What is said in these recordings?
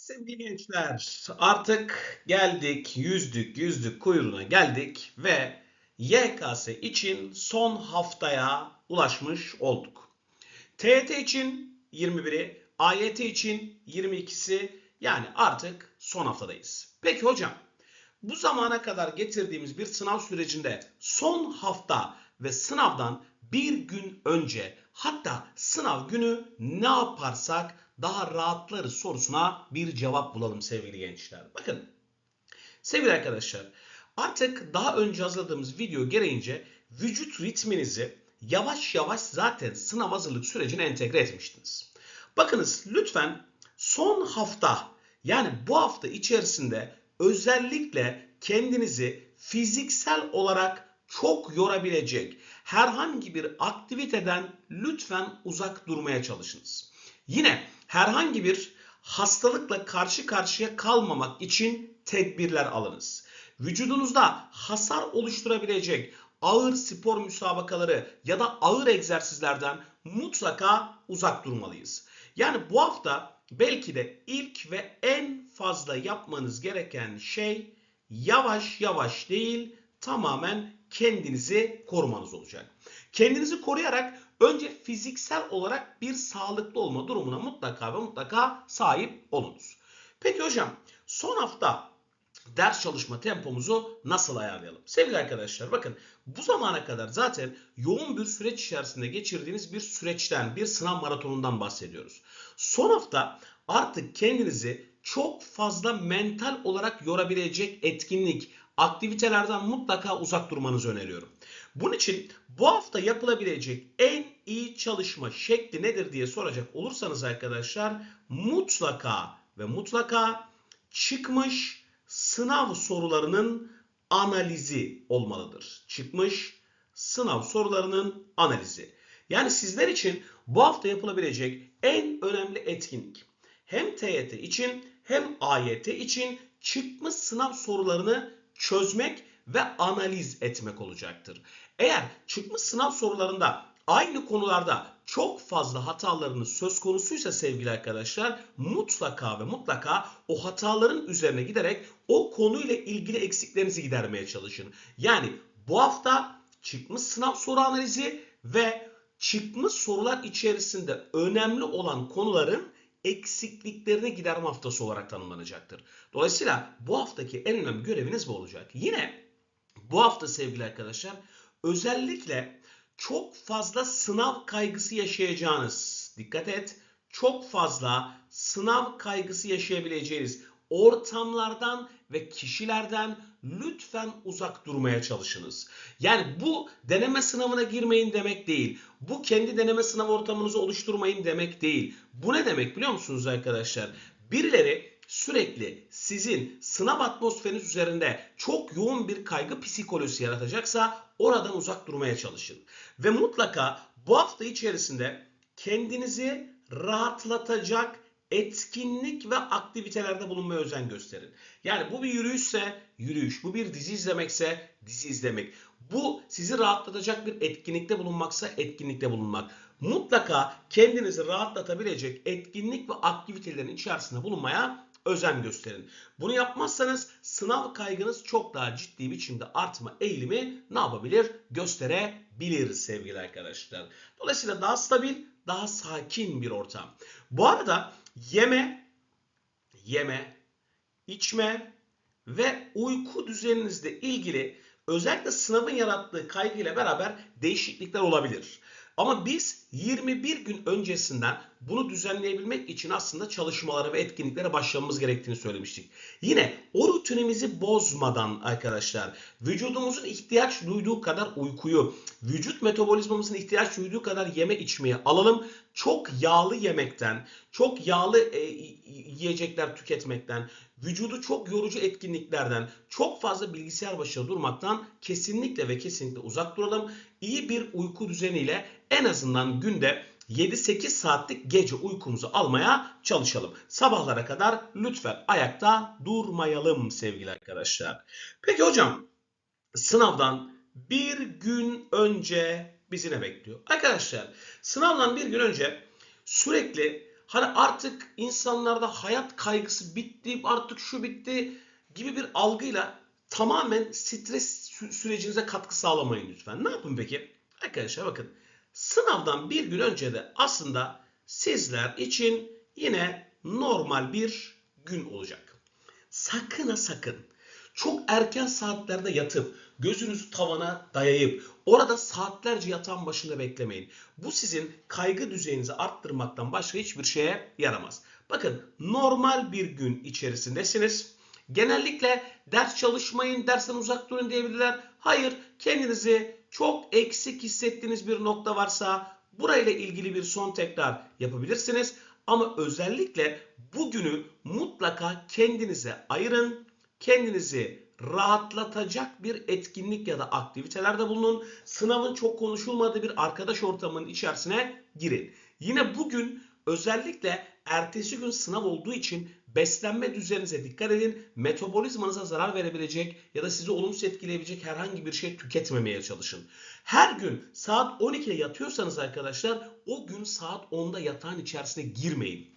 Sevgili gençler, artık geldik, yüzdük, yüzdük kuyruğuna geldik ve YKS için son haftaya ulaşmış olduk. TYT için 21'i, AYT için 22'si yani artık son haftadayız. Peki hocam, bu zamana kadar getirdiğimiz bir sınav sürecinde son hafta ve sınavdan bir gün önce hatta sınav günü ne yaparsak daha rahatlarız sorusuna bir cevap bulalım sevgili gençler. Bakın sevgili arkadaşlar artık daha önce hazırladığımız video gereğince vücut ritminizi yavaş yavaş zaten sınav hazırlık sürecine entegre etmiştiniz. Bakınız lütfen son hafta yani bu hafta içerisinde özellikle kendinizi fiziksel olarak çok yorabilecek herhangi bir aktiviteden lütfen uzak durmaya çalışınız. Yine herhangi bir hastalıkla karşı karşıya kalmamak için tedbirler alınız. Vücudunuzda hasar oluşturabilecek ağır spor müsabakaları ya da ağır egzersizlerden mutlaka uzak durmalıyız. Yani bu hafta belki de ilk ve en fazla yapmanız gereken şey yavaş yavaş değil tamamen kendinizi korumanız olacak. Kendinizi koruyarak önce fiziksel olarak bir sağlıklı olma durumuna mutlaka ve mutlaka sahip olunuz. Peki hocam son hafta ders çalışma tempomuzu nasıl ayarlayalım? Sevgili arkadaşlar bakın bu zamana kadar zaten yoğun bir süreç içerisinde geçirdiğiniz bir süreçten, bir sınav maratonundan bahsediyoruz. Son hafta artık kendinizi çok fazla mental olarak yorabilecek etkinlik, aktivitelerden mutlaka uzak durmanızı öneriyorum. Bunun için bu hafta yapılabilecek en iyi çalışma şekli nedir diye soracak olursanız arkadaşlar mutlaka ve mutlaka çıkmış sınav sorularının analizi olmalıdır. Çıkmış sınav sorularının analizi. Yani sizler için bu hafta yapılabilecek en önemli etkinlik hem TYT için hem AYT için çıkmış sınav sorularını çözmek ve analiz etmek olacaktır. Eğer çıkmış sınav sorularında aynı konularda çok fazla hatalarınız söz konusuysa sevgili arkadaşlar mutlaka ve mutlaka o hataların üzerine giderek o konuyla ilgili eksiklerinizi gidermeye çalışın. Yani bu hafta çıkmış sınav soru analizi ve çıkmış sorular içerisinde önemli olan konuların eksikliklerini giderme haftası olarak tanımlanacaktır. Dolayısıyla bu haftaki en önemli göreviniz bu olacak. Yine bu hafta sevgili arkadaşlar özellikle çok fazla sınav kaygısı yaşayacağınız, dikkat et, çok fazla sınav kaygısı yaşayabileceğiniz ortamlardan ve kişilerden lütfen uzak durmaya çalışınız. Yani bu deneme sınavına girmeyin demek değil. Bu kendi deneme sınav ortamınızı oluşturmayın demek değil. Bu ne demek biliyor musunuz arkadaşlar? Birileri sürekli sizin sınav atmosferiniz üzerinde çok yoğun bir kaygı psikolojisi yaratacaksa oradan uzak durmaya çalışın. Ve mutlaka bu hafta içerisinde kendinizi rahatlatacak etkinlik ve aktivitelerde bulunmaya özen gösterin. Yani bu bir yürüyüşse yürüyüş, bu bir dizi izlemekse dizi izlemek. Bu sizi rahatlatacak bir etkinlikte bulunmaksa etkinlikte bulunmak. Mutlaka kendinizi rahatlatabilecek etkinlik ve aktivitelerin içerisinde bulunmaya özen gösterin. Bunu yapmazsanız sınav kaygınız çok daha ciddi biçimde artma eğilimi ne yapabilir? Gösterebilir sevgili arkadaşlar. Dolayısıyla daha stabil, daha sakin bir ortam. Bu arada yeme, yeme, içme ve uyku düzeninizle ilgili özellikle sınavın yarattığı kaygıyla beraber değişiklikler olabilir. Ama biz 21 gün öncesinden bunu düzenleyebilmek için aslında çalışmalara ve etkinliklere başlamamız gerektiğini söylemiştik. Yine o rutinimizi bozmadan arkadaşlar vücudumuzun ihtiyaç duyduğu kadar uykuyu, vücut metabolizmamızın ihtiyaç duyduğu kadar yeme içmeye alalım. Çok yağlı yemekten, çok yağlı e, yiyecekler tüketmekten, vücudu çok yorucu etkinliklerden, çok fazla bilgisayar başında durmaktan kesinlikle ve kesinlikle uzak duralım. İyi bir uyku düzeniyle en azından günde 7-8 saatlik gece uykumuzu almaya çalışalım. Sabahlara kadar lütfen ayakta durmayalım sevgili arkadaşlar. Peki hocam sınavdan bir gün önce bizi ne bekliyor? Arkadaşlar sınavdan bir gün önce sürekli Hani artık insanlarda hayat kaygısı bitti, artık şu bitti gibi bir algıyla tamamen stres sü- sürecinize katkı sağlamayın lütfen. Ne yapın peki? Arkadaşlar bakın sınavdan bir gün önce de aslında sizler için yine normal bir gün olacak. Sakın ha sakın çok erken saatlerde yatıp gözünüzü tavana dayayıp orada saatlerce yatağın başında beklemeyin. Bu sizin kaygı düzeyinizi arttırmaktan başka hiçbir şeye yaramaz. Bakın normal bir gün içerisindesiniz. Genellikle ders çalışmayın, dersten uzak durun diyebilirler. Hayır, kendinizi çok eksik hissettiğiniz bir nokta varsa burayla ilgili bir son tekrar yapabilirsiniz. Ama özellikle bugünü mutlaka kendinize ayırın. Kendinizi rahatlatacak bir etkinlik ya da aktivitelerde bulunun. Sınavın çok konuşulmadığı bir arkadaş ortamının içerisine girin. Yine bugün özellikle ertesi gün sınav olduğu için beslenme düzeninize dikkat edin. Metabolizmanıza zarar verebilecek ya da sizi olumsuz etkileyebilecek herhangi bir şey tüketmemeye çalışın. Her gün saat 12'de yatıyorsanız arkadaşlar o gün saat 10'da yatağın içerisine girmeyin.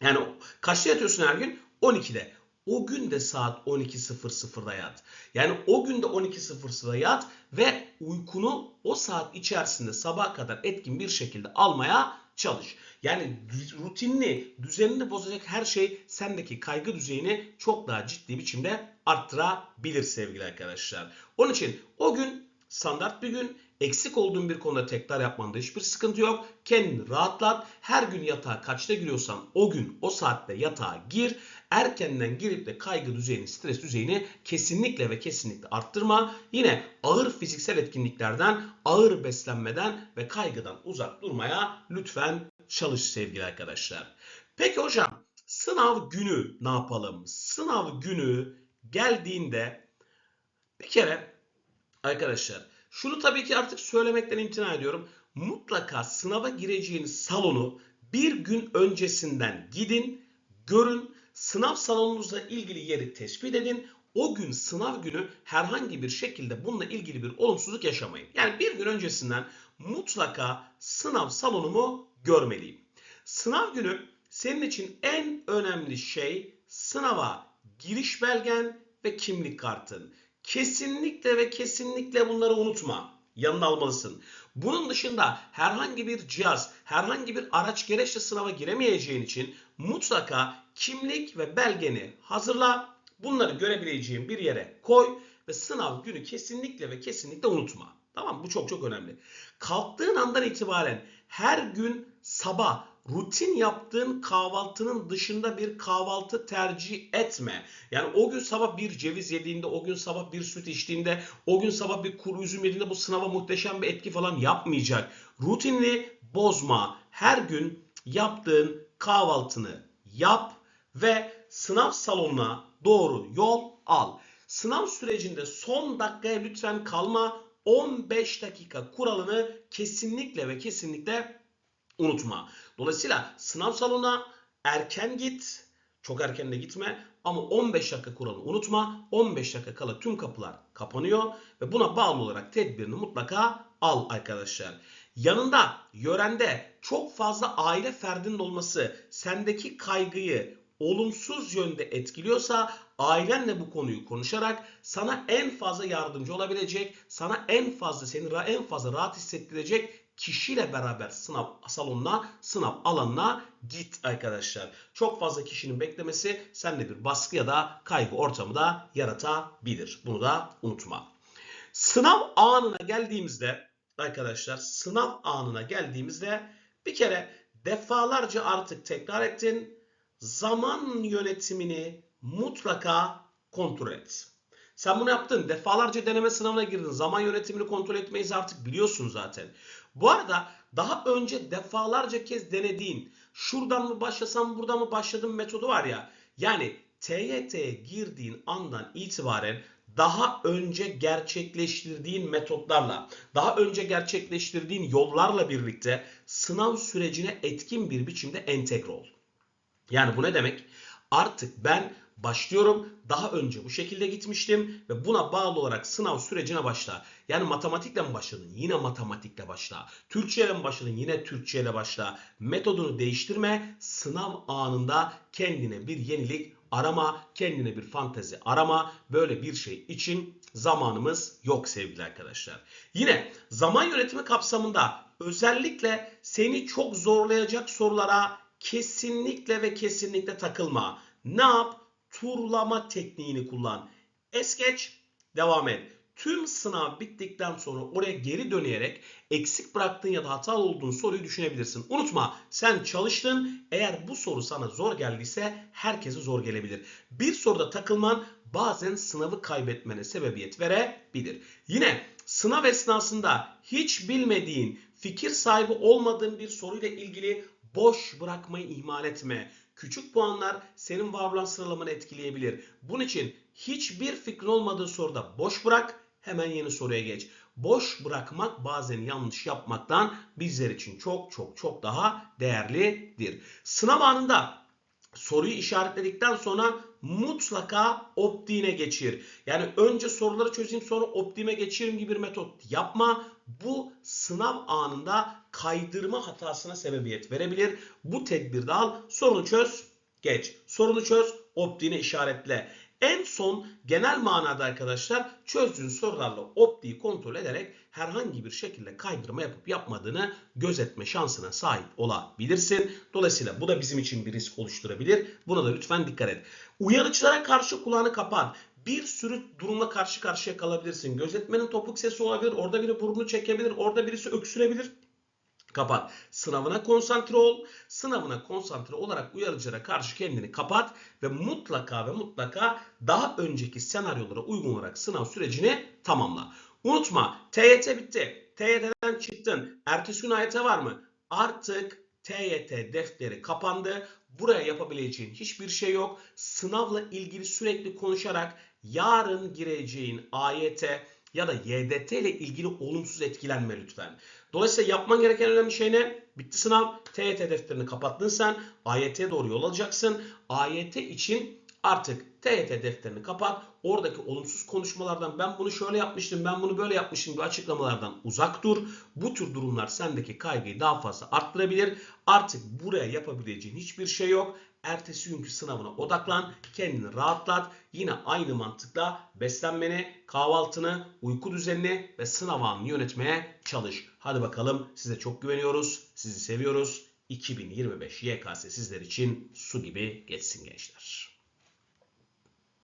Yani kaçta yatıyorsun her gün? 12'de. O gün de saat 12.00'da yat. Yani o gün de 12.00'da yat ve uykunu o saat içerisinde sabaha kadar etkin bir şekilde almaya çalış. Yani rutinini, düzenini bozacak her şey sendeki kaygı düzeyini çok daha ciddi biçimde arttırabilir sevgili arkadaşlar. Onun için o gün standart bir gün eksik olduğun bir konuda tekrar yapmanda hiçbir sıkıntı yok. Kendini rahatlat. Her gün yatağa kaçta giriyorsan o gün o saatte yatağa gir. Erkenden girip de kaygı düzeyini, stres düzeyini kesinlikle ve kesinlikle arttırma. Yine ağır fiziksel etkinliklerden, ağır beslenmeden ve kaygıdan uzak durmaya lütfen çalış sevgili arkadaşlar. Peki hocam sınav günü ne yapalım? Sınav günü geldiğinde bir kere arkadaşlar şunu tabii ki artık söylemekten imtina ediyorum. Mutlaka sınava gireceğiniz salonu bir gün öncesinden gidin, görün, sınav salonunuzla ilgili yeri tespit edin. O gün sınav günü herhangi bir şekilde bununla ilgili bir olumsuzluk yaşamayın. Yani bir gün öncesinden mutlaka sınav salonumu görmeliyim. Sınav günü senin için en önemli şey sınava giriş belgen ve kimlik kartın. Kesinlikle ve kesinlikle bunları unutma. Yanına almalısın. Bunun dışında herhangi bir cihaz, herhangi bir araç gereçle sınava giremeyeceğin için mutlaka kimlik ve belgeni hazırla. Bunları görebileceğin bir yere koy ve sınav günü kesinlikle ve kesinlikle unutma. Tamam Bu çok çok önemli. Kalktığın andan itibaren her gün sabah rutin yaptığın kahvaltının dışında bir kahvaltı tercih etme. Yani o gün sabah bir ceviz yediğinde, o gün sabah bir süt içtiğinde, o gün sabah bir kuru üzüm yediğinde bu sınava muhteşem bir etki falan yapmayacak. Rutinini bozma. Her gün yaptığın kahvaltını yap ve sınav salonuna doğru yol al. Sınav sürecinde son dakikaya lütfen kalma. 15 dakika kuralını kesinlikle ve kesinlikle unutma. Dolayısıyla sınav salonuna erken git. Çok erken de gitme ama 15 dakika kuralını unutma. 15 dakika kala tüm kapılar kapanıyor ve buna bağlı olarak tedbirini mutlaka al arkadaşlar. Yanında, yörende çok fazla aile ferdinin olması sendeki kaygıyı olumsuz yönde etkiliyorsa ailenle bu konuyu konuşarak sana en fazla yardımcı olabilecek, sana en fazla seni en fazla rahat hissettirecek kişiyle beraber sınav salonuna, sınav alanına git arkadaşlar. Çok fazla kişinin beklemesi sende bir baskı ya da kaygı ortamı da yaratabilir. Bunu da unutma. Sınav anına geldiğimizde arkadaşlar sınav anına geldiğimizde bir kere defalarca artık tekrar ettin. Zaman yönetimini mutlaka kontrol et. Sen bunu yaptın. Defalarca deneme sınavına girdin. Zaman yönetimini kontrol etmeyiz artık biliyorsun zaten. Bu arada daha önce defalarca kez denediğin şuradan mı başlasam buradan mı başladım metodu var ya. Yani TYT'ye girdiğin andan itibaren daha önce gerçekleştirdiğin metotlarla, daha önce gerçekleştirdiğin yollarla birlikte sınav sürecine etkin bir biçimde entegre ol. Yani bu ne demek? Artık ben başlıyorum. Daha önce bu şekilde gitmiştim ve buna bağlı olarak sınav sürecine başla. Yani matematikle mi başladın? Yine matematikle başla. Türkçeyle mi başladın? Yine Türkçeyle başla. Metodunu değiştirme. Sınav anında kendine bir yenilik arama, kendine bir fantezi arama. Böyle bir şey için zamanımız yok sevgili arkadaşlar. Yine zaman yönetimi kapsamında özellikle seni çok zorlayacak sorulara kesinlikle ve kesinlikle takılma. Ne yap? Turlama tekniğini kullan. Es geç, devam et. Tüm sınav bittikten sonra oraya geri dönerek eksik bıraktığın ya da hatalı olduğun soruyu düşünebilirsin. Unutma sen çalıştın. Eğer bu soru sana zor geldiyse herkese zor gelebilir. Bir soruda takılman bazen sınavı kaybetmene sebebiyet verebilir. Yine sınav esnasında hiç bilmediğin, fikir sahibi olmadığın bir soruyla ilgili boş bırakmayı ihmal etme. Küçük puanlar senin var sıralamanı etkileyebilir. Bunun için hiçbir fikrin olmadığı soruda boş bırak, hemen yeni soruya geç. Boş bırakmak bazen yanlış yapmaktan bizler için çok çok çok daha değerlidir. Sınav anında soruyu işaretledikten sonra mutlaka optiğine geçir. Yani önce soruları çözeyim sonra optime geçirim gibi bir metot yapma. Bu sınav anında kaydırma hatasına sebebiyet verebilir. Bu tedbirde al, sorunu çöz, geç. Sorunu çöz, optiğine işaretle. En son genel manada arkadaşlar çözdüğün sorularla optiği kontrol ederek herhangi bir şekilde kaydırma yapıp yapmadığını gözetme şansına sahip olabilirsin. Dolayısıyla bu da bizim için bir risk oluşturabilir. Buna da lütfen dikkat et. Uyarıcılara karşı kulağını kapat. Bir sürü durumla karşı karşıya kalabilirsin. Gözetmenin topuk sesi olabilir. Orada biri burnunu çekebilir. Orada birisi öksürebilir. Kapat. Sınavına konsantre ol. Sınavına konsantre olarak uyarıcılara karşı kendini kapat ve mutlaka ve mutlaka daha önceki senaryolara uygun olarak sınav sürecini tamamla. Unutma TYT bitti. TYT'den çıktın. Ertesi gün AYT var mı? Artık TYT defteri kapandı. Buraya yapabileceğin hiçbir şey yok. Sınavla ilgili sürekli konuşarak yarın gireceğin AYT ya da YDT ile ilgili olumsuz etkilenme lütfen. Dolayısıyla yapman gereken önemli şey ne? Bitti sınav. TYT defterini kapattın sen. AYT'ye doğru yol alacaksın. AYT için artık TYT defterini kapat. Oradaki olumsuz konuşmalardan ben bunu şöyle yapmıştım, ben bunu böyle yapmışım gibi açıklamalardan uzak dur. Bu tür durumlar sendeki kaygıyı daha fazla arttırabilir. Artık buraya yapabileceğin hiçbir şey yok. Ertesi günkü sınavına odaklan, kendini rahatlat. Yine aynı mantıkla beslenmeni, kahvaltını, uyku düzenini ve sınav anını yönetmeye çalış. Hadi bakalım size çok güveniyoruz, sizi seviyoruz. 2025 YKS sizler için su gibi geçsin gençler.